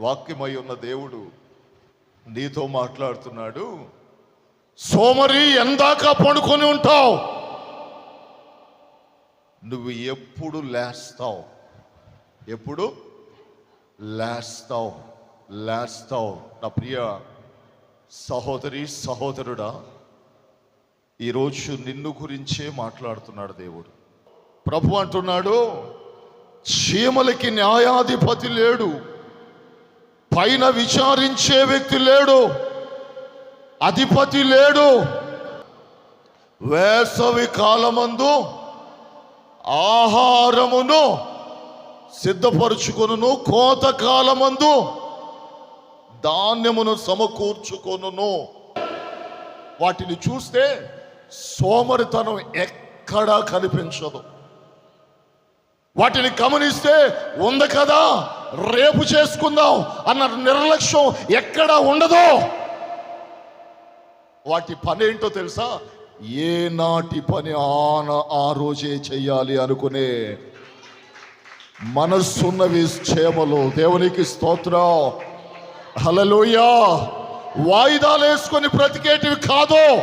వాక్యమై ఉన్న దేవుడు నీతో మాట్లాడుతున్నాడు. సోమరి ఎందాక పండుకొని ఉంటావు. నువ్వు ఎప్పుడు లేస్తావు? ఎప్పుడు? లేస్తావు. లేస్తావు. నా ప్రియ సహోదరి సహోదరుడా ఈరోజు నిన్ను గురించే మాట్లాడుతున్నాడు దేవుడు. ప్రభు అంటున్నాడు చీమలకి న్యాయాధిపతి లేడు. పైన విచారించే వ్యక్తి లేడు. అధిపతి లేడు. వేసవి కాలమందు ఆహారమును సిద్ధపరుచుకొను కోత కాలమందు ధాన్యమును సమకూర్చుకొనును. వాటిని చూస్తే సోమరితనం ఎక్కడా కనిపించదు. వాటిని గమనిస్తే ఉంది కదా రేపు చేసుకుందాం అన్న నిర్లక్ష్యం ఎక్కడా ఉండదు. వాటి పని ఏంటో తెలుసా? ఏ నాటి పని ఆన ఆ రోజే చెయ్యాలి అనుకునే మనస్సున్నవి క్షేమలు. దేవునికి స్తోత్రం. హలలోయ వాయిదాలు వేసుకొని బ్రతికేటివి కాదు.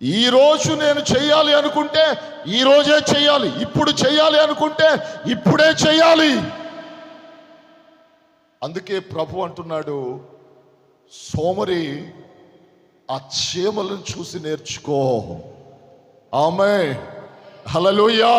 ఈ రోజు నేను చేయాలి అనుకుంటే ఈ రోజే ఇప్పుడు చెయ్యాలి అనుకుంటే ఇప్పుడే చెయ్యాలి అందుకే ప్రభు అంటున్నాడు సోమరి ఆ చీమలను చూసి నేర్చుకో. ఆమె హలలోయా